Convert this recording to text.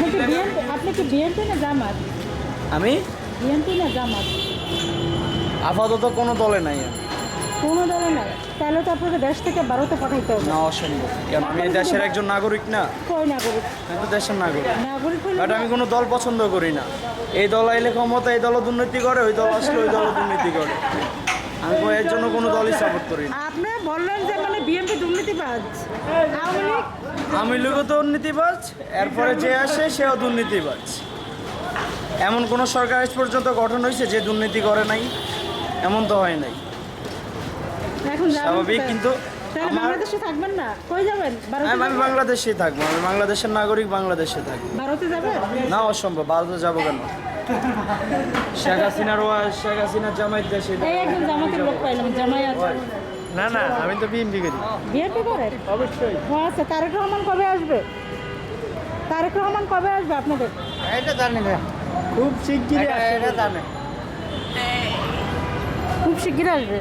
আপনি কি বিএনপি আপনি কি বিএনপি না জামাত আমি? বিএনপি না জামাত আপাতত কোনো দলে নাই। আমি। কোনো দলে নাই। তাহলে তো আপনাকে দেশ থেকে ভারতে পাঠাইতে হবে। না অসম্ভব। কেন আমি এই দেশের একজন নাগরিক না? কই নাগরিক? আমি তো দেশের নাগরিক। নাগরিক হলে বাট আমি কোনো দল পছন্দ করি না। এই দল আইলে ক্ষমতা এই দল দুর্নীতি করে ওই দল আসলে ওই দল দুর্নীতি করে। আমি এর জন্য কোনো দলই সাপোর্ট করি না। আপনি বললেন যে মানে বিএনপি দুর্নীতিবাজ। আওয়ামী লীগ আমি লোকও দুর্নীতিবাজ এরপরে যে আসে সেও দুর্নীতিবাজ। এমন কোনো সরকার আজ পর্যন্ত গঠন হয়েছে যে দুর্নীতি করে নাই? এমন তো হয় নাই। এখন স্বাভাবিক, কিন্তু বাংলাদেশে থাকবেন না? কই যাবেন? আমি বাংলাদেশেই থাকব আমি বাংলাদেশের নাগরিক বাংলাদেশে থাকব। ভারতে যাবেন? না অসম্ভব ভারতে যাব কেন? শেখ হাসিনার ওয়া শেখ হাসিনার জামাইত দেশে একজন জামাতের লোক পাইলাম জামাই আছে না না আমি তো বিএনপি করি। বিএনপি করে? অবশ্যই। ও আচ্ছা তারেক রহমান কবে আসবে? তারেক রহমান কবে আসবে আপনাদের? এটা জানি না। খুব শিগগিরই আসবে। জানে। খুব শিগগির আসবে?